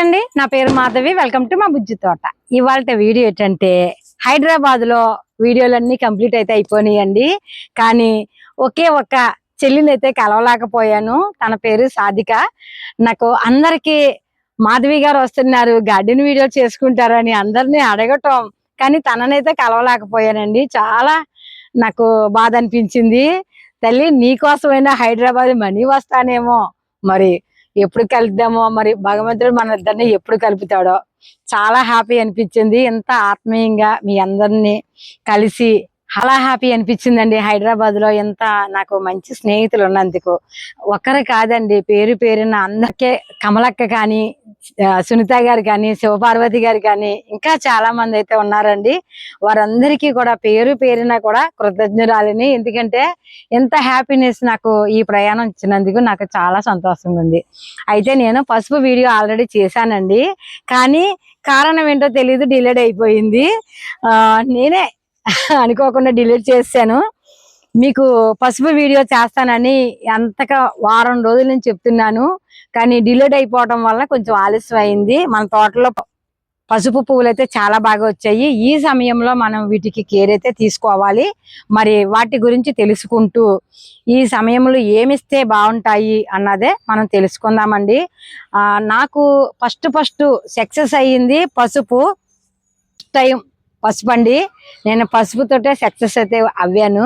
అండి. నా పేరు మాధవి. వెల్కమ్ టు మా బుజ్జి తోట. ఇవాళ వీడియో ఏంటంటే హైదరాబాద్లో వీడియోలన్నీ కంప్లీట్ అయితే అయిపోయినాయండి. కానీ ఒకే ఒక్క చెల్లిని అయితే కలవలేకపోయాను. తన పేరు సాధిక. నాకు అందరికీ మాధవి గారు వస్తున్నారు. గార్డెన్ వీడియో చేసుకుంటారని అందరినీ అడగటం. కానీ తననైతే కలవలేకపోయానండి. చాలా నాకు బాధ అనిపించింది. తల్లి నీకోసమైనా హైదరాబాద్ మనీ వస్తానేమో. మరి ఎప్పుడు కలుద్దామో మరి భగవంతుడు మన ఇద్దరిని ఎప్పుడు కలుపుతాడో. చాలా హ్యాపీ అనిపించింది. ఇంత ఆత్మీయంగా మీ అందరినీ కలిసి చాలా హ్యాపీ అనిపించిందండి. హైదరాబాద్లో ఎంత నాకు మంచి స్నేహితులు ఉన్నందుకు. ఒక్కరు కాదండి పేరు పేరున అందరికే కమలక్క కానీ సునీత గారు కానీ శివపార్వతి గారు కానీ ఇంకా చాలా మంది అయితే ఉన్నారండి. వారందరికీ కూడా పేరు పేరున కూడా కృతజ్ఞురాలిని. ఎందుకంటే ఎంత హ్యాపీనెస్ నాకు ఈ ప్రయాణం ఇచ్చినందుకు నాకు చాలా సంతోషంగా ఉంది. అయితే నేను పసుపు వీడియో ఆల్రెడీ చేశానండి. కానీ కారణం ఏంటో తెలియదు డిలేడ్ అయిపోయింది. నేనే అనుకోకుండా డిలీట్ చేశాను. మీకు పసుపు వీడియో చేస్తానని ఎంతగా వారం రోజుల నుంచి చెప్తున్నాను. కానీ డిలేట్ అయిపోవడం వల్ల కొంచెం ఆలస్యం అయింది మన తోటలో పసుపు పువ్వులు అయితే చాలా బాగా వచ్చాయి. ఈ సమయంలో మనం వీటికి కేర్ అయితే తీసుకోవాలి. మరి వాటి గురించి తెలుసుకుంటూ ఈ సమయంలో ఏమిస్తే బాగుంటాయి అన్నదే మనం తెలుసుకుందామండి. నాకు ఫస్ట్ ఫస్ట్ సక్సెస్ అయ్యింది పసుపు టైం పసుపు అండి నేను పసుపుతోటే సక్సెస్ అయితే అవ్వాను.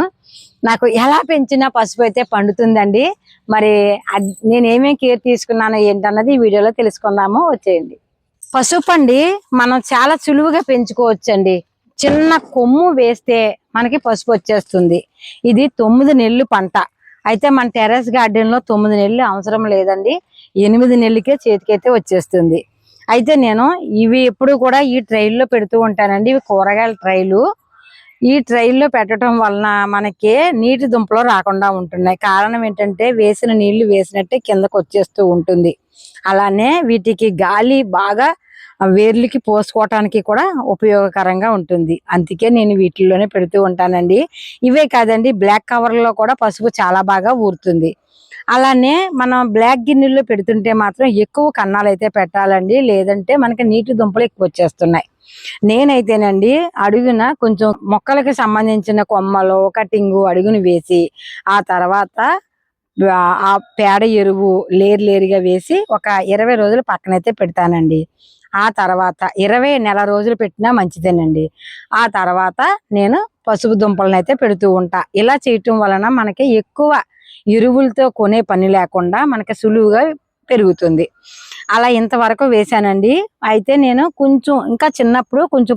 నాకు ఎలా పెంచినా పసుపు అయితే పండుతుందండి. మరి నేను ఏమేమి కేర్ తీసుకున్నానో ఏంటన్నది ఈ వీడియోలో తెలుసుకుందాము. వచ్చేయండి. పసుపు అండి మనం చాలా సులువుగా పెంచుకోవచ్చండి. చిన్న కొమ్ము వేస్తే మనకి పసుపు వచ్చేస్తుంది. ఇది తొమ్మిది నెలలు పంట. అయితే మన టెర్రస్ గార్డెన్లో తొమ్మిది నెలలు అవసరం లేదండి. ఎనిమిది నెలలకే చేతికైతే వచ్చేస్తుంది. అయితే నేను ఇవి ఎప్పుడు కూడా ఈ ట్రైల్లో పెడుతూ ఉంటానండి. ఇవి కూరగాయల ట్రైలు ఈ ట్రైల్లో పెట్టడం వలన మనకి నీటి దుంపలు రాకుండా ఉంటున్నాయి. కారణం ఏంటంటే వేసిన నీళ్ళు వేసినట్టే కిందకు వచ్చేస్తూ ఉంటుంది. అలానే వీటికి గాలి బాగా వేర్లకి పోసుకోవటానికి కూడా ఉపయోగకరంగా ఉంటుంది. అందుకే నేను వీటిల్లోనే పెడుతూ ఉంటానండి. ఇవే కాదండి బ్లాక్ కవర్లో కూడా పసుపు చాలా బాగా ఊరుతుంది. అలానే మనం బ్లాక్ గిన్నెల్లో పెడుతుంటే మాత్రం ఎక్కువ కన్నాలు అయితే పెట్టాలండి. లేదంటే మనకి నీటి దుంపలు ఎక్కువ వచ్చేస్తున్నాయి. నేనైతేనండి అడుగున కొంచెం మొక్కలకి సంబంధించిన కొమ్మలు కటింగు అడుగును వేసి ఆ తర్వాత ఆ- ఆ పేడ ఎరువు లేరు లేరుగా వేసి ఒక ఇరవై రోజులు పక్కనైతే పెడతానండి. ఆ తర్వాత ఇరవై నెల రోజులు పెట్టినా మంచిదేనండి. ఆ తర్వాత నేను పసుపు దుంపలను అయితే పెడుతూ ఉంటా. ఇలా చేయటం వలన మనకి ఎక్కువ ఎరువులతో కొనే పని లేకుండా మనకి సులువుగా పెరుగుతుంది. అలా ఇంతవరకు వేశానండి. అయితే నేను కొంచెం ఇంకా చిన్నప్పుడు కొంచెం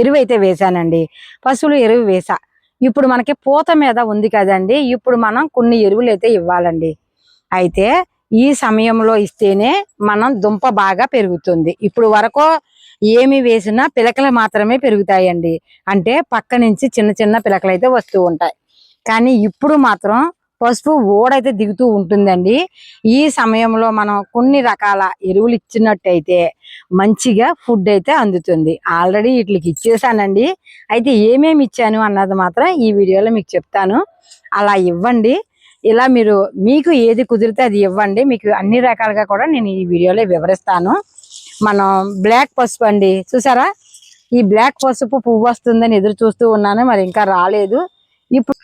ఎరువు అయితే వేశానండి. పశువులు ఎరువు వేసా ఇప్పుడు మనకి పూత మీద ఉంది కదండి. ఇప్పుడు మనం కొన్ని ఎరువులు అయితే ఇవ్వాలండి. అయితే ఈ సమయంలో ఇస్తేనే మనం దుంప బాగా పెరుగుతుంది. ఇప్పుడు వరకు ఏమి వేసినా పిలకలు మాత్రమే పెరుగుతాయండి. అంటే పక్క నుంచి చిన్న చిన్న పిలకలు అయితే వస్తూ ఉంటాయి. కానీ ఇప్పుడు మాత్రం పసుపు ఓడైతే దిగుతూ ఉంటుందండి. ఈ సమయంలో మనం కొన్ని రకాల ఎరువులు ఇచ్చినట్టయితే మంచిగా ఫుడ్ అయితే అందుతుంది. ఆల్రెడీ వీటికి ఇచ్చేసానండి. అయితే ఏమేమి ఇచ్చాను అన్నది మాత్రం ఈ వీడియోలో మీకు చెప్తాను. అలా ఇవ్వండి. ఇలా మీరు మీకు ఏది కుదిరితే అది ఇవ్వండి. మీకు అన్ని రకాలుగా కూడా నేను ఈ వీడియోలో వివరిస్తాను. మనం బ్లాక్ పసుపు అండి. చూసారా? ఈ బ్లాక్ పసుపు పువ్వు వస్తుందని ఎదురు చూస్తూ ఉన్నాను. మరి ఇంకా రాలేదు. ఇప్పుడు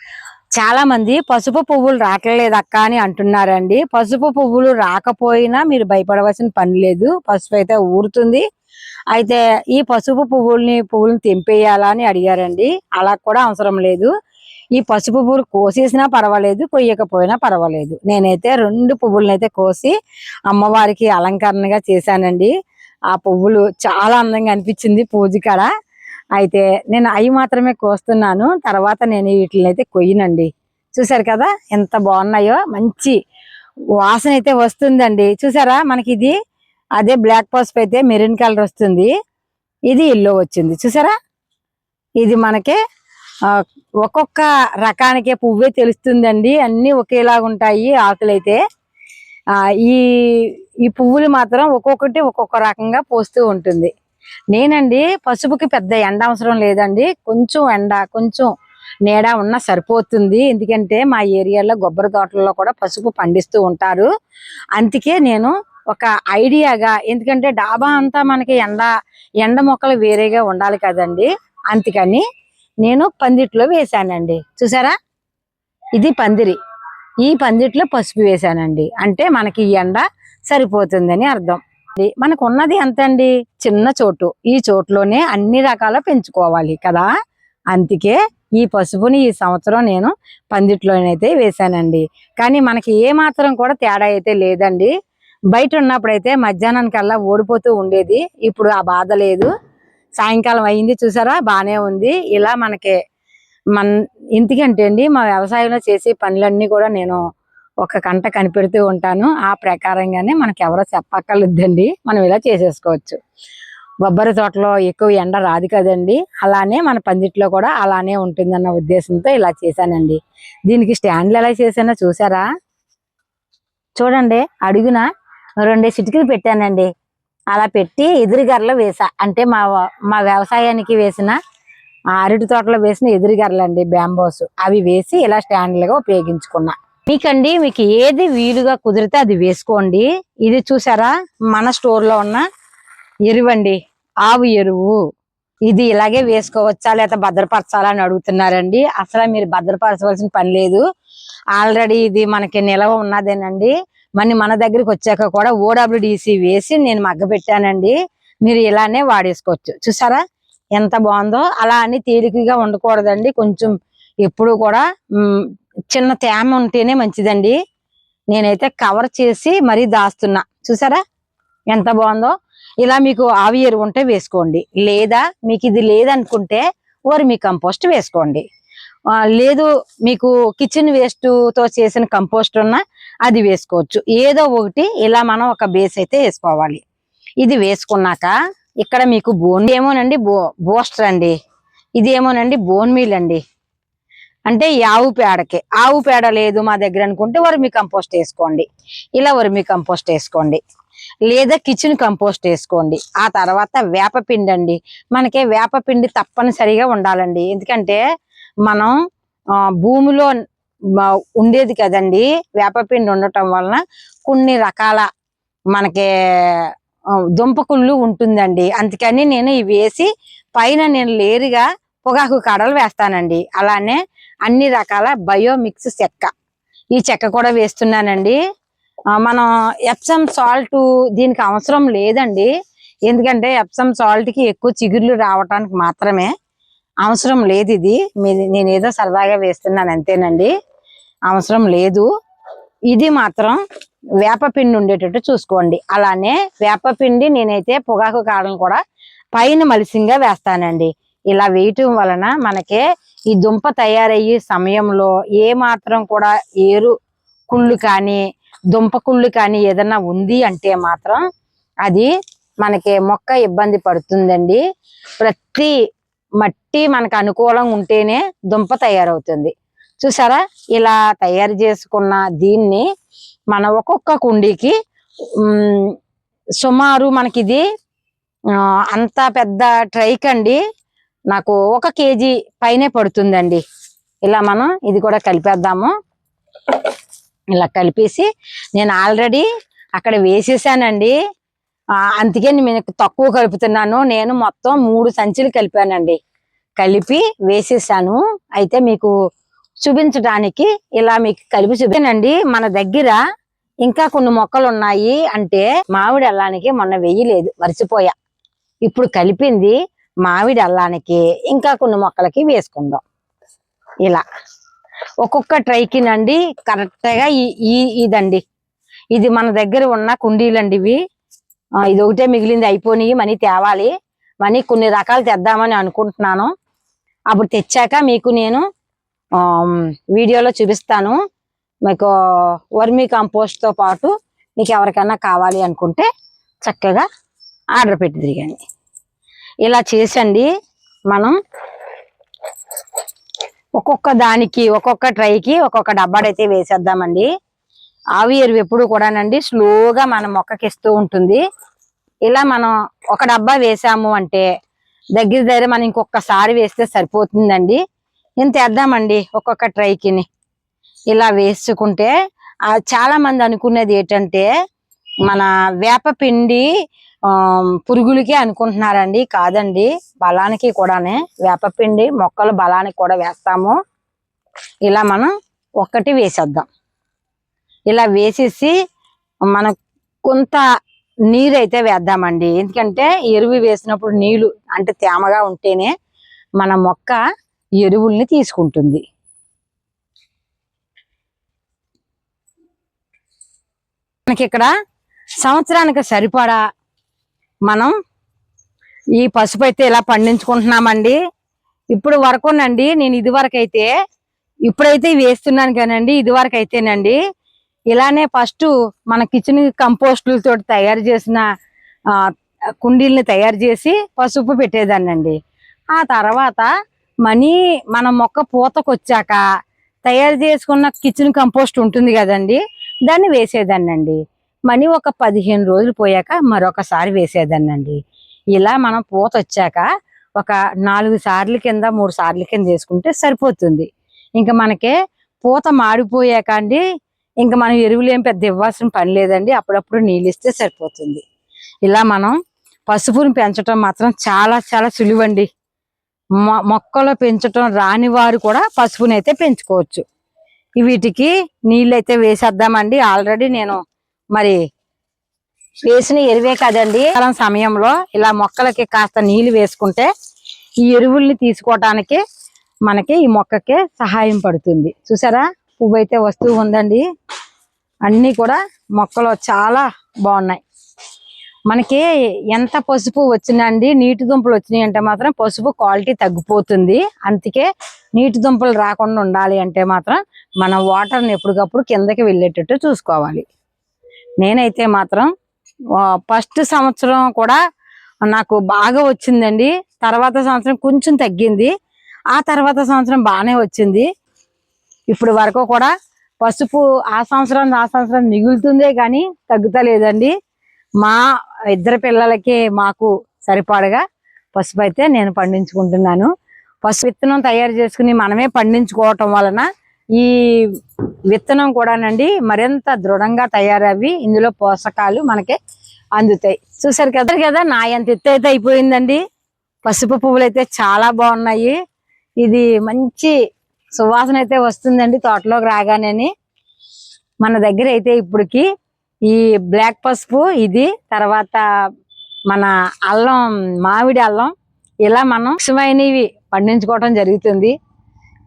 చాలా మంది పసుపు పువ్వులు రాకలేదు అక్క అని అంటున్నారండి. పసుపు పువ్వులు రాకపోయినా మీరు భయపడవలసిన పని లేదు. పసుపు అయితే ఊరుతుంది. అయితే ఈ పసుపు పువ్వుల్ని పువ్వుల్ని తెంపేయాలా అని అడిగారండి. అలా కూడా అవసరం లేదు. ఈ పసుపు పువ్వులు కోసేసినా పర్వాలేదు కొయ్యకపోయినా పర్వాలేదు. నేనైతే రెండు పువ్వులనైతే అయితే కోసి అమ్మవారికి అలంకరణగా చేశానండి. ఆ పువ్వులు చాలా అందంగా అనిపించింది పూజ కాడ. అయితే నేను అవి మాత్రమే కోస్తున్నాను. తర్వాత నేను వీటిని అయితే కొయ్యనండి. చూసారు కదా? ఎంత బాగున్నాయో. మంచి వాసన అయితే వస్తుందండి. చూసారా? మనకి ఇది అదే బ్లాక్ పసుపు అయితే మెరూన్ కలర్ వస్తుంది. ఇది ఇల్లో వచ్చింది. చూసారా? ఇది మనకి ఒక్కొక్క రకానికే పువ్వే తెలుస్తుందండి. అన్నీ ఒకేలాగా ఉంటాయి ఆకులైతే. ఈ ఈ పువ్వులు మాత్రం ఒక్కొక్కటి ఒక్కొక్క రకంగా పోస్తూ ఉంటుంది. నేనండి పసుపుకి పెద్ద ఎండ అవసరం లేదండి. కొంచెం ఎండ కొంచెం నీడ ఉన్నా సరిపోతుంది. ఎందుకంటే మా ఏరియాలో కొబ్బరి తోటల్లో కూడా పసుపు పండిస్తూ ఉంటారు. అందుకే నేను ఒక ఐడియాగా ఎందుకంటే డాబా అంతా మనకి ఎండ ఎండ మొక్కలు వేరేగా ఉండాలి కదండి. అందుకని నేను పందిట్లో వేశానండి. చూసారా? ఇది పందిరి. ఈ పందిట్లో పసుపు వేశానండి. అంటే మనకి ఈ ఎండ సరిపోతుందని అర్థం. మనకు ఉన్నది ఎంత అండి చిన్న చోటు. ఈ చోటులోనే అన్ని రకాల పెంచుకోవాలి కదా? అందుకే ఈ పసుపుని ఈ సంవత్సరం నేను పందిట్లోనైతే వేశానండి. కానీ మనకి ఏ మాత్రం కూడా తేడా అయితే లేదండి. బయట ఉన్నప్పుడైతే మధ్యాహ్నానికల్లా ఓడిపోతూ ఉండేది. ఇప్పుడు ఆ బాధ లేదు. సాయంకాలం అయింది చూసారా? బాగానే ఉంది. ఇలా మనకి మన ఎందుకంటే అండి మా వ్యవసాయంలో చేసే పనులన్నీ కూడా నేను ఒక కంట కనిపెడుతూ ఉంటాను. ఆ ప్రకారంగానే మనకి ఎవరో చెప్పక్కర్లేదండి. మనం ఇలా చేసేసుకోవచ్చు. బొబ్బరి తోటలో ఎక్కువ ఎండ రాదు కదండి. అలానే మన పందిట్లో కూడా అలానే ఉంటుందన్న ఉద్దేశంతో ఇలా చేశానండి. దీనికి స్టాండ్లు ఎలా చేశానో చూసారా చూడండి అడుగున రెండు సిటికలు పెట్టానండి. అలా పెట్టి ఎదురుగర్రలో వేసా. అంటే మా మా వ్యవసాయానికి వేసిన అరటి తోటలో వేసిన ఎదురుగర్రలు అండి బ్యాంబోస్. అవి వేసి ఇలా స్టాండ్లుగా ఉపయోగించుకున్నా. మీకండి మీకు ఏది వీలుగా కుదిరితే అది వేసుకోండి. ఇది చూసారా? మన స్టోర్లో ఉన్న ఎరువండి. ఆవు ఎరువు. ఇది ఇలాగే వేసుకోవచ్చా లేదా భద్రపరచాలా అని అడుగుతున్నారండి. అసలు మీరు భద్రపరచవలసిన పని లేదు. ఆల్రెడీ ఇది మనకి నిలవ ఉన్నదేనండి. మరి మన దగ్గరికి వచ్చాక కూడా ఓడబ్ల్యూడిసి వేసి నేను మగ్గబెట్టానండి మీరు ఇలానే వాడేసుకోవచ్చు. చూసారా? ఎంత బాగుందో. అలా అని తేలికగా ఉండకూడదండి కొంచెం ఎప్పుడు కూడా చిన్న తేమ ఉంటేనే మంచిదండి. నేనైతే కవర్ చేసి మరీ దాస్తున్నా. చూసారా? ఎంత బాగుందో? ఇలా మీకు ఆవి ఎరువు ఉంటే వేసుకోండి. లేదా మీకు ఇది లేదనుకుంటే వర్మి కంపోస్ట్ వేసుకోండి. లేదు మీకు కిచెన్ వేస్ట్తో చేసిన కంపోస్ట్ ఉన్నా అది వేసుకోవచ్చు. ఏదో ఒకటి ఇలా మనం ఒక బేస్ అయితే వేసుకోవాలి. ఇది వేసుకున్నాక ఇక్కడ మీకు బోన్ ఏమోనండి బో బూస్టర్ అండి. ఇది ఏమోనండి బోన్ మీల్ అండి. అంటే ఈ ఆవు పేడకి. ఆవు పేడ లేదు మా దగ్గర అనుకుంటే వరిమి కంపోస్ట్ వేసుకోండి. ఇలా వరిమి కంపోస్ట్ వేసుకోండి. లేదా కిచెన్ కంపోస్ట్ వేసుకోండి. ఆ తర్వాత వేపపిండి అండి. మనకి వేపపిండి తప్పనిసరిగా ఉండాలండి. ఎందుకంటే మనం భూమిలో ఉండేది కదండి వేపపిండి ఉండటం వలన కొన్ని రకాల మనకి దుంపకుళ్ళు ఉంటుందండి. అందుకని నేను ఇవి వేసి పైన నేను లేరుగా పొగాకు కాడలు వేస్తానండి. అలానే అన్ని రకాల బయోమిక్స్ చెక్క. ఈ చెక్క కూడా వేస్తున్నానండి. మనం ఎప్సమ్ సాల్ట్ దీనికి అవసరం లేదండి. ఎందుకంటే ఎప్సమ్ సాల్ట్కి ఎక్కువ చిగుర్లు రావటానికి మాత్రమే అవసరం లేదు ఇది. నేను ఏదో సరదాగా వేస్తున్నాను అంతేనండి. అవసరం లేదు. ఇది మాత్రం వేపపిండి ఉండేటట్టు చూసుకోండి. అలానే వేపపిండి నేనైతే పొగాకు కాడను కూడా పైన మలిసింగా వేస్తానండి. ఇలా వేయటం వలన మనకి ఈ దుంప తయారయ్యే సమయంలో ఏ మాత్రం కూడా ఏరు కుళ్ళు కానీ దుంప కుళ్ళు కానీ ఏదన్నా ఉంది అంటే మాత్రం అది మనకి మొక్క ఇబ్బంది పడుతుందండి. ప్రతి మట్టి మనకు అనుకూలంగా ఉంటేనే దుంప తయారవుతుంది. చూసారా? ఇలా తయారు చేసుకున్న దీన్ని మన ఒక్కొక్క కుండీకి సుమారు మనకి ఇది అంత పెద్ద ట్రైక్ అండి. నాకు ఒక కేజీ పైనే పడుతుందండి. ఇలా మనం ఇది కూడా కలిపేద్దాము. ఇలా కలిపేసి నేను ఆల్రెడీ అక్కడ వేసేసానండి. అందుకే నేను తక్కువ కలుపుతున్నాను. నేను మొత్తం మూడు సంచులు కలిపానండి. కలిపి వేసేసాను. అయితే మీకు చూపించడానికి ఇలా మీకు కలిపి చూపానండి మన దగ్గర ఇంకా కొన్ని మొక్కలు ఉన్నాయి. అంటే మామిడి అల్లానికి మొన్న వెయ్యలేదు మర్చిపోయా ఇప్పుడు కలిపింది మామిడి అల్లానికి ఇంకా కొన్ని మొక్కలకి వేసుకుందాం. ఇలా. ఒక్కొక్క ట్రైకి నండి కరెక్ట్గా ఈ ఇదండి. ఇది మన దగ్గర ఉన్న కుండీలండి ఇవి. ఇది ఒకటే మిగిలింది అయిపోయినాయి మనీ తేవాలి. మనీ కొన్ని రకాలు తెద్దామని అనుకుంటున్నాను. అప్పుడు తెచ్చాక మీకు నేను వీడియోలో చూపిస్తాను. మీకు వర్మీ కంపోస్ట్తో పాటు మీకు ఎవరికైనా కావాలి అనుకుంటే చక్కగా ఆర్డర్ పెట్టి తిరిగండి. ఇలా చేసండి. మనం ఒక్కొక్క దానికి ఒక్కొక్క ట్రైకి ఒక్కొక్క డబ్బాడైతే వేసేద్దామండి. ఆవి ఎరువు ఎప్పుడు కూడానండి స్లోగా మన మొక్కకి ఇస్తూ ఉంటుంది. ఇలా మనం ఒక డబ్బా వేసాము అంటే దగ్గర దగ్గర మనం ఇంకొకసారి వేస్తే సరిపోతుందండి. ఇంత వేద్దామండి ఒక్కొక్క ట్రైకిని. ఇలా వేసుకుంటే ఆ, చాలా మంది అనుకునేది ఏంటంటే మన వేప పిండి పురుగులకి అనుకుంటున్నారండి. కాదండి. బలానికి కూడానే వేప పిండి మొక్కలు బలానికి కూడా వేస్తాము. ఇలా మనం ఒక్కటి వేసేద్దాం. ఇలా వేసేసి మనం కొంత నీరు అయితే వేద్దామండి. ఎందుకంటే ఎరువు వేసినప్పుడు నీళ్ళు అంటే తేమగా ఉంటేనే మన మొక్క ఎరువుల్ని తీసుకుంటుంది. మనకి ఇక్కడ సంవత్సరానికి సరిపడా మనం ఈ పసుపు అయితే ఇలా పండించుకుంటున్నామండి. ఇప్పుడు వరకునండి నేను ఇదివరకైతే ఇప్పుడైతే వేస్తున్నాను కానండి ఇదివరకు అయితేనండి ఇలానే ఫస్ట్ మన కిచెన్ కంపోస్టులతో తయారు చేసిన కుండీల్ని తయారు చేసి పసుపు పెట్టేదాన్నండి. ఆ తర్వాత మనీ మన మొక్క పూతకొచ్చాక తయారు చేసుకున్న కిచెన్ కంపోస్ట్ ఉంటుంది కదండి దాన్ని వేసేదాన్నండి. మనీ ఒక పదిహేను రోజులు పోయాక మరొకసారి వేసేదాన్నండి. ఇలా మనం పూత వచ్చాక ఒక నాలుగు సార్లు కింద మూడు సార్లు కింద వేసుకుంటే సరిపోతుంది. ఇంకా మనకి పూత మాడిపోయాక అండి ఇంకా మనం ఎరువులు ఏం పెద్ద ఇవ్వాల్సిన పని లేదండి. అప్పుడప్పుడు నీళ్ళు ఇస్తే సరిపోతుంది. ఇలా మనం పసుపుని పెంచడం మాత్రం చాలా చాలా సులువండి. మొ- మొక్కలు పెంచడం రాని వారు కూడా పసుపుని అయితే పెంచుకోవచ్చు. వీటికి నీళ్ళు అయితే వేసేద్దామండి. ఆల్రెడీ నేను మరి వేసిన ఎరువే కదండి. కాలం సమయంలో ఇలా మొక్కలకి కాస్త నీళ్ళు వేసుకుంటే ఈ ఎరువుల్ని తీసుకోవటానికి మనకి ఈ మొక్కకి సహాయం పడుతుంది. చూసారా? పువ్వు అయితే వస్తూ ఉందండి. అన్నీ కూడా మొక్కలు చాలా బాగున్నాయి. మనకి ఎంత పసుపు వచ్చినాయండి నీటి దుంపలు వచ్చినాయి అంటే మాత్రం పసుపు క్వాలిటీ తగ్గిపోతుంది. అందుకే నీటి దుంపలు రాకుండా ఉండాలి అంటే మాత్రం మనం వాటర్ని ఎప్పటికప్పుడు కిందకి వెళ్ళేటట్టు చూసుకోవాలి. నేనైతే మాత్రం ఫస్ట్ సంవత్సరం కూడా నాకు బాగా వచ్చిందండి. తర్వాత సంవత్సరం కొంచెం తగ్గింది. ఆ తర్వాత సంవత్సరం బాగానే వచ్చింది. ఇప్పుడు వరకు కూడా పసుపు ఆ సంవత్సరం ఆ సంవత్సరం మిగులుతుందే కానీ తగ్గుతలేదండి. మా ఇద్దరు పిల్లలకి మాకు సరిపడగా పసుపు అయితే నేను పండించుకుంటున్నాను. పసుపు విత్తనం తయారు చేసుకుని మనమే పండించుకోవటం వలన ఈ విత్తనం కూడానండి మరింత దృఢంగా తయారవి ఇందులో పోషకాలు మనకి అందుతాయి. చూసారు కదా? కదా? నా ఎంత ఎత్తు అయితే అయిపోయిందండి. పసుపు పువ్వులు అయితే చాలా బాగున్నాయి. ఇది మంచి సువాసన అయితే వస్తుందండి తోటలోకి రాగానే మన దగ్గర అయితే ఇప్పటికి ఈ బ్లాక్ పసుపు ఇది తర్వాత మన అల్లం మామిడి అల్లం ఇలా మనం ముఖ్యమైనవి పండించుకోవటం జరుగుతుంది.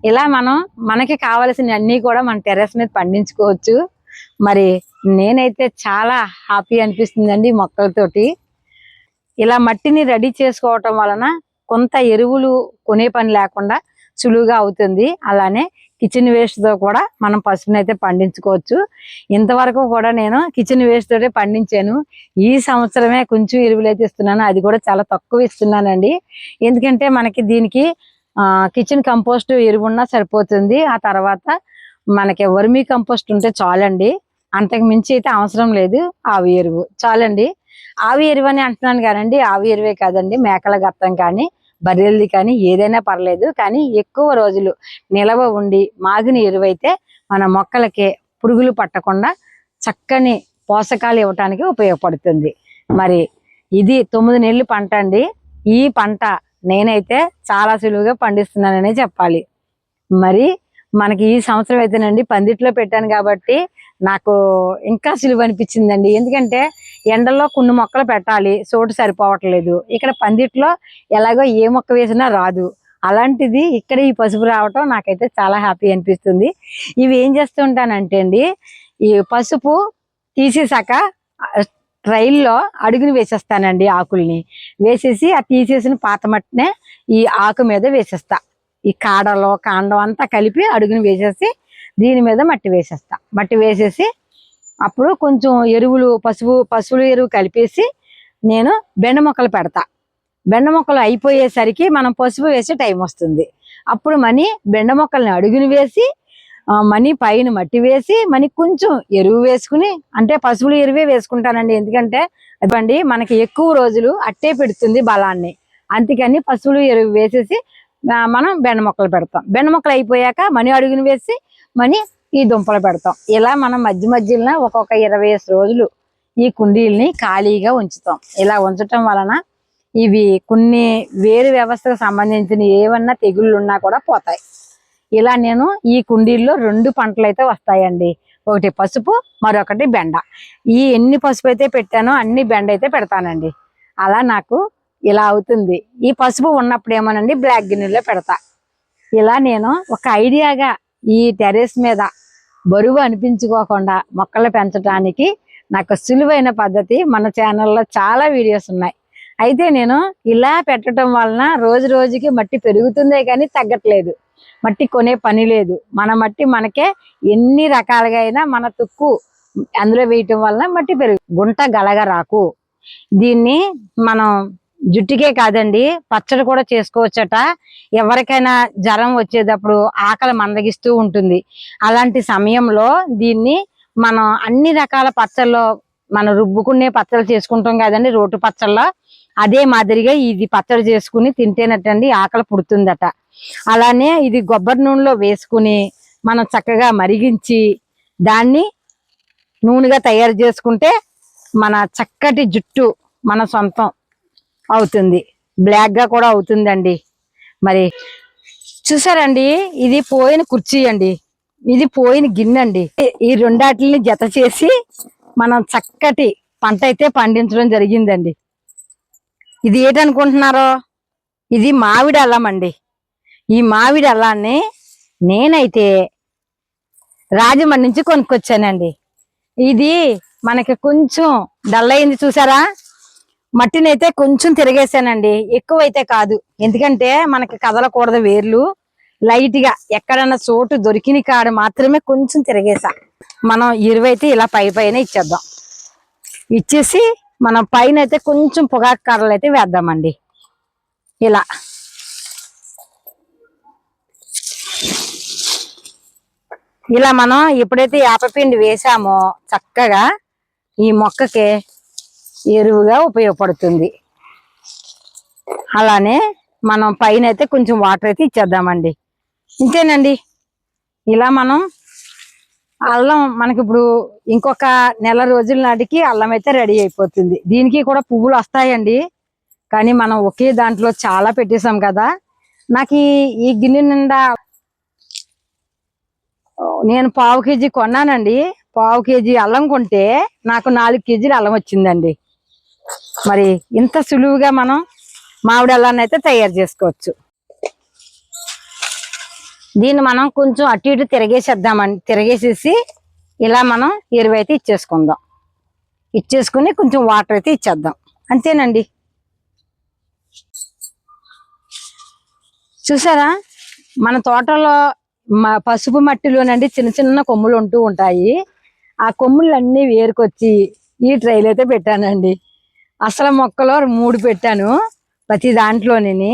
ఇలా మనం మనకి కావలసిన అన్ని కూడా మన టెర్రస్ మీద పండించుకోవచ్చు. మరి నేనైతే చాలా హ్యాపీ అనిపిస్తుందండి మొక్కలతోటి. ఇలా మట్టిని రెడీ చేసుకోవటం వలన కొంత ఎరువులు కొనే పని లేకుండా సులువుగా అవుతుంది. అలానే కిచెన్ వేస్ట్తో కూడా మనం పసుపుని అయితే పండించుకోవచ్చు. ఇంతవరకు కూడా నేను కిచెన్ వేస్ట్ తోటే పండించాను. ఈ సంవత్సరమే కొంచెం ఎరువులు అయితే ఇస్తున్నాను. అది కూడా చాలా తక్కువ ఇస్తున్నానండి. ఎందుకంటే మనకి దీనికి కిచెన్ కంపోస్ట్ ఎరువు ఉన్నా సరిపోతుంది. ఆ తర్వాత మనకి వర్మీ కంపోస్ట్ ఉంటే చాలండి. అంతకు మించి అయితే అవసరం లేదు. ఆవి ఎరువు. చాలండి. ఆవి ఎరువు అని అంటున్నాను కానండి ఆవి ఎరువే కాదండి. మేకల గత్తం కానీ బర్రెలది కానీ ఏదైనా పర్లేదు. కానీ ఎక్కువ రోజులు నిలవ ఉండి మాగిన ఎరువైతే మన మొక్కలకి పురుగులు పట్టకుండా చక్కని పోషకాలు ఇవ్వటానికి ఉపయోగపడుతుంది. మరి ఇది తొమ్మిది నెలలు పంట అండి. ఈ పంట నేనైతే చాలా సులువుగా పండిస్తున్నాననే చెప్పాలి. మరి మనకి ఈ సంవత్సరం అయితేనండి పందిట్లో పెట్టాను కాబట్టి నాకు ఇంకా సులువు అనిపించిందండి. ఎందుకంటే ఎండల్లో కొన్ని మొక్కలు పెట్టాలి చోటు సరిపోవట్లేదు. ఇక్కడ పందిట్లో ఎలాగో ఏ మొక్క వేసినా రాదు. అలాంటిది ఇక్కడ ఈ పసుపు రావటం నాకైతే చాలా హ్యాపీ అనిపిస్తుంది. ఇవి ఏం చేస్తుంటానంటే అండి ఈ పసుపు తీసేసాక ట్రైల్లో అడుగుని వేసేస్తానండి ఆకుల్ని. వేసేసి ఆ తీసేసిన పాత మట్టినే ఈ ఆకు మీద వేసేస్తా. ఈ కాడలో కాండం అంతా కలిపి అడుగుని వేసేసి దీని మీద మట్టి వేసేస్తా. మట్టి వేసేసి అప్పుడు కొంచెం ఎరువులు పసుపు పశువుల ఎరువు కలిపేసి నేను బెండ మొక్కలు పెడతా. బెండ మొక్కలు అయిపోయేసరికి మనం పసుపు వేసే టైం వస్తుంది. అప్పుడు మనీ బెండ మొక్కల్ని అడుగుని వేసి మనీ పైన మట్టి వేసి మనీ కొంచెం ఎరువు వేసుకుని అంటే పశువుల ఎరువే వేసుకుంటానండి. ఎందుకంటే అదండి మనకి ఎక్కువ రోజులు అట్టే పెడుతుంది బలాన్ని. అందుకని పశువులు ఎరువు వేసేసి మనం బెండ మొక్కలు పెడతాం. బెండ మొక్కలు అయిపోయాక మనీ అడుగుని వేసి మనీ ఈ దుంపలు పెడతాం. ఇలా మనం మధ్య మధ్యలో ఒక్కొక్క ఇరవై రోజులు ఈ కుండీల్ని ఖాళీగా ఉంచుతాం. ఇలా ఉంచటం వలన ఇవి కొన్ని వేరు వ్యవస్థకు సంబంధించిన ఏమన్నా తెగుళ్ళు ఉన్నా కూడా పోతాయి. ఇలా నేను ఈ కుండీల్లో రెండు పంటలు అయితే వస్తాయండి. ఒకటి పసుపు మరొకటి బెండ. ఈ ఎన్ని పసుపు అయితే పెట్టానో అన్ని బెండ అయితే పెడతానండి. అలా నాకు ఇలా అవుతుంది. ఈ పసుపు ఉన్నప్పుడు ఏమోనండి బ్లాక్ గిన్నెలో పెడతా. ఇలా నేను ఒక ఐడియాగా ఈ టెర్రస్ మీద బరువు అనిపించుకోకుండా మొక్కలు పెంచడానికి నాకు సులువైన పద్ధతి మన ఛానల్లో చాలా వీడియోస్ ఉన్నాయి. అయితే నేను ఇలా పెట్టడం వలన రోజు రోజుకి మట్టి పెరుగుతుందే కానీ తగ్గట్లేదు. మట్టి కొనే పని లేదు. మన మట్టి మనకే ఎన్ని రకాలుగా అయినా మన తుక్కు అందులో వేయటం వలన మట్టి పెరుగు. గుంట గలగరాకు దీన్ని మనం జుట్టుకే కాదండి పచ్చడి కూడా చేసుకోవచ్చట. ఎవరికైనా జ్వరం వచ్చేటప్పుడు ఆకలి మందగిస్తూ ఉంటుంది. అలాంటి సమయంలో దీన్ని మనం అన్ని రకాల పచ్చళ్ళు మనం రుబ్బుకునే పచ్చళ్ళు చేసుకుంటాం కదండి రోటు పచ్చళ్ళ. అదే మాదిరిగా ఇది పచ్చడి చేసుకుని తింటేనట్టండి ఆకలి పుడుతుందట. అలానే ఇది కొబ్బరి నూనెలో వేసుకుని మనం చక్కగా మరిగించి దాన్ని నూనెగా తయారు చేసుకుంటే మన చక్కటి జుట్టు మన సొంతం అవుతుంది. బ్లాక్గా కూడా అవుతుందండి. మరి చూసారండి? ఇది పోయిన కుర్చీ అండి. ఇది పోయిన గిన్నె అండి. ఈ రెండాటిని జత చేసి మనం చక్కటి పంట అయితే పండించడం జరిగిందండి. ఇది ఏంటనుకుంటున్నారో? ఇది మామిడి అల్లం అండి. ఈ మామిడి అల్లాన్ని నేనైతే రాజమండ్రి నుంచి కొనుక్కొచ్చానండి. ఇది మనకి కొంచెం డల్ అయింది చూసారా? మట్టినైతే కొంచెం కొంచెం తిరిగేసానండి. ఎక్కువైతే కాదు. ఎందుకంటే మనకి కదలకూడదు వేర్లు. లైట్గా ఎక్కడన్నా చోటు దొరికిన కాడ మాత్రమే కొంచెం తిరిగేసా. మనం ఇరువైతే ఇలా పై పైన ఇచ్చేద్దాం. ఇచ్చేసి మనం పైన అయితే కొంచెం పొగాకు కర్రలు అయితే వేద్దామండి. ఇలా. ఇలా మనం ఎప్పుడైతే యాపపిండి వేసామో చక్కగా ఈ మొక్కకి ఎరువుగా ఉపయోగపడుతుంది. అలానే మనం పైన అయితే కొంచెం వాటర్ అయితే ఇచ్చేద్దామండి. ఇంతేనండి. ఇలా మనం అల్లం మనకి ఇప్పుడు ఇంకొక నెల రోజుల నాటికి అల్లం అయితే రెడీ అయిపోతుంది. దీనికి కూడా పువ్వులు వస్తాయండి. కానీ మనం ఒకే దాంట్లో చాలా పెట్టేసాం కదా. నాకు ఈ- ఈ గిన్నె నిండా నేను పావు కేజీ కొన్నానండి. పావు కేజీ అల్లం కొంటే నాకు నాలుగు కేజీలు అల్లం వచ్చిందండి. మరి ఇంత సులువుగా మనం మామిడి అల్లాన్ని అయితే తయారు చేసుకోవచ్చు. దీన్ని మనం కొంచెం అటు ఇటు తిరగేసేద్దామండి తిరగేసేసి ఇలా మనం ఎరువు అయితే ఇచ్చేసుకుందాం. ఇచ్చేసుకుని కొంచెం వాటర్ అయితే ఇచ్చేద్దాం. అంతేనండి. చూసారా? మన తోటలో మా పసుపు మట్టిలోనండి చిన్న చిన్న కొమ్ములు ఉంటూ ఉంటాయి. ఆ కొమ్ములన్నీ వేరుకొచ్చి ఈ ట్రైల్ అయితే పెట్టానండి. అసలు మొక్కలో మూడు పెట్టాను ప్రతి దాంట్లోని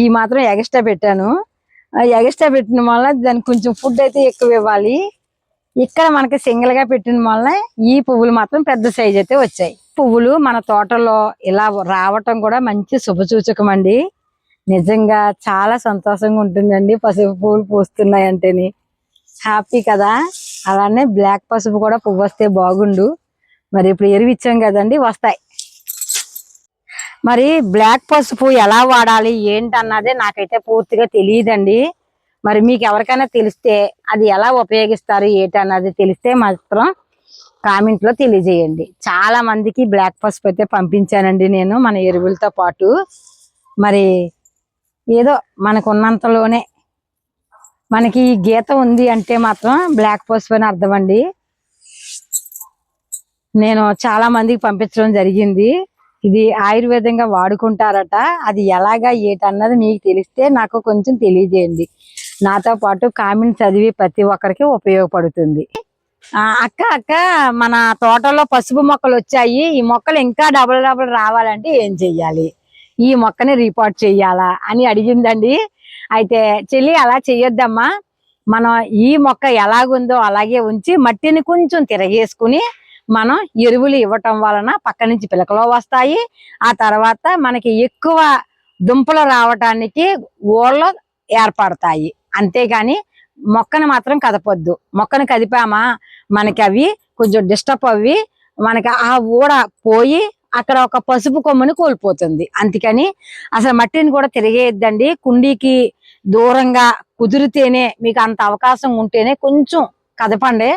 ఈ మాత్రం ఎగస్ట్రా పెట్టాను. ఆ ఎగస్ట్రా పెట్టిన వల్ల దానికి కొంచెం ఫుడ్ అయితే ఎక్కువ ఇవ్వాలి. ఇక్కడ మనకి సింగిల్గా పెట్టిన వల్ల ఈ పువ్వులు మాత్రం పెద్ద సైజ్ అయితే వచ్చాయి. పువ్వులు మన తోటలో ఇలా రావటం కూడా మంచి శుభసూచకం అండి నిజంగా చాలా సంతోషంగా ఉంటుందండి. పసుపు పువ్వులు పూస్తున్నాయంటేని హ్యాపీ కదా. అలానే బ్లాక్ పసుపు కూడా పువ్వు వస్తే బాగుండు. మరి ఇప్పుడు ఎరువు ఇచ్చాం కదండి వస్తాయి. మరి బ్లాక్ పసుపు ఎలా వాడాలి ఏంటన్నదే నాకైతే పూర్తిగా తెలియదండి. మరి మీకు ఎవరికైనా తెలిస్తే అది ఎలా ఉపయోగిస్తారు ఏంటన్నది తెలిస్తే మాత్రం కామెంట్లో తెలియజేయండి. చాలా మందికి బ్లాక్ పసుపు అయితే పంపించానండి నేను మన ఎరువులతో పాటు. మరి ఏదో మనకు ఉన్నంతలోనే మనకి ఈ గీత ఉంది అంటే మాత్రం బ్లాక్ పసుపు అని అర్థం అండి. నేను చాలా మందికి పంపించడం జరిగింది. ఇది ఆయుర్వేదంగా వాడుకుంటారట. అది ఎలాగా ఏటన్నది మీకు తెలిస్తే నాకు కొంచెం తెలియజేయండి. నాతో పాటు కామెంట్ చదివి ప్రతి ఒక్కరికి ఉపయోగపడుతుంది. అక్క అక్క మన తోటలో పసుపు మొక్కలు వచ్చాయి. ఈ మొక్కలు ఇంకా డబుల్ డబుల్ రావాలంటే ఏం చెయ్యాలి? ఈ మొక్కని రిపోర్ట్ చెయ్యాలా అని అడిగిందండి. అయితే చెల్లి అలా చెయ్యొద్దమ్మా. మనం ఈ మొక్క ఎలాగుందో అలాగే ఉంచి మట్టిని కొంచెం తిరగేసుకుని మనం ఎరువులు ఇవ్వటం వలన పక్క నుంచి పిలకలు వస్తాయి. ఆ తర్వాత మనకి ఎక్కువ దుంపలు రావటానికి ఊళ్ళో ఏర్పడతాయి. అంతేగాని మొక్కను మాత్రం కదపొద్దు. మొక్కను కదిపామా? మనకి అవి కొంచెం డిస్టర్బ్ అవి మనకి ఆ ఊడ పోయి అక్కడ ఒక పసుపు కొమ్మని కోల్పోతుంది. అందుకని అసలు మట్టిని కూడా తిరిగేయద్దండి. కుండీకి దూరంగా కుదిరితేనే మీకు అంత అవకాశం ఉంటేనే కొంచెం కదపండి.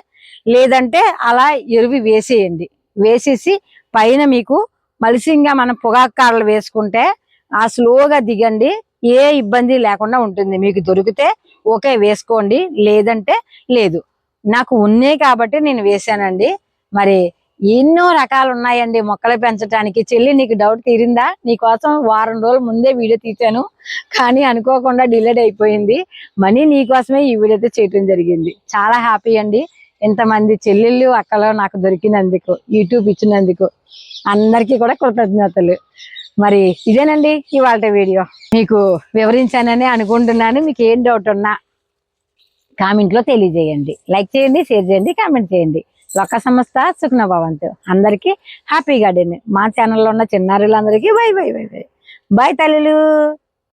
లేదంటే అలా ఎరువి వేసేయండి. వేసేసి పైన మీకు మలిసింగా మనం పొగాకు వేసుకుంటే ఆ స్లోగా దిగండి. ఏ ఇబ్బంది లేకుండా ఉంటుంది. మీకు దొరికితే ఓకే వేసుకోండి. లేదంటే లేదు. నాకు ఉన్నాయి కాబట్టి నేను వేసానండి మరి ఎన్నో రకాలు ఉన్నాయండి మొక్కలు పెంచడానికి చెల్లి నీకు డౌట్ తీరిందా? నీకోసం వారం రోజుల ముందే వీడియో తీశాను. కానీ అనుకోకుండా డిలేడ్ అయిపోయింది. మనీ నీకోసమే ఈ వీడియో అయితే చేయటం జరిగింది. చాలా హ్యాపీ అండి. ఇంతమంది చెల్లెళ్ళు అక్కలు నాకు దొరికినందుకు యూట్యూబ్ ఇచ్చినందుకు అందరికీ కూడా కృతజ్ఞతలు. మరి ఇదేనండి ఇవాళ వీడియో. మీకు వివరించానని అనుకుంటున్నాను. మీకు ఏం డౌట్ ఉన్నా కామెంట్లో తెలియజేయండి. లైక్ చేయండి షేర్ చేయండి కామెంట్ చేయండి. లోక సంస్థ సుఖ్న భవంతు. అందరికీ హ్యాపీ గార్డెన్. మా ఛానల్లో ఉన్న చిన్నారులందరికీ bye bye bye bye. Bye తల్లిలు.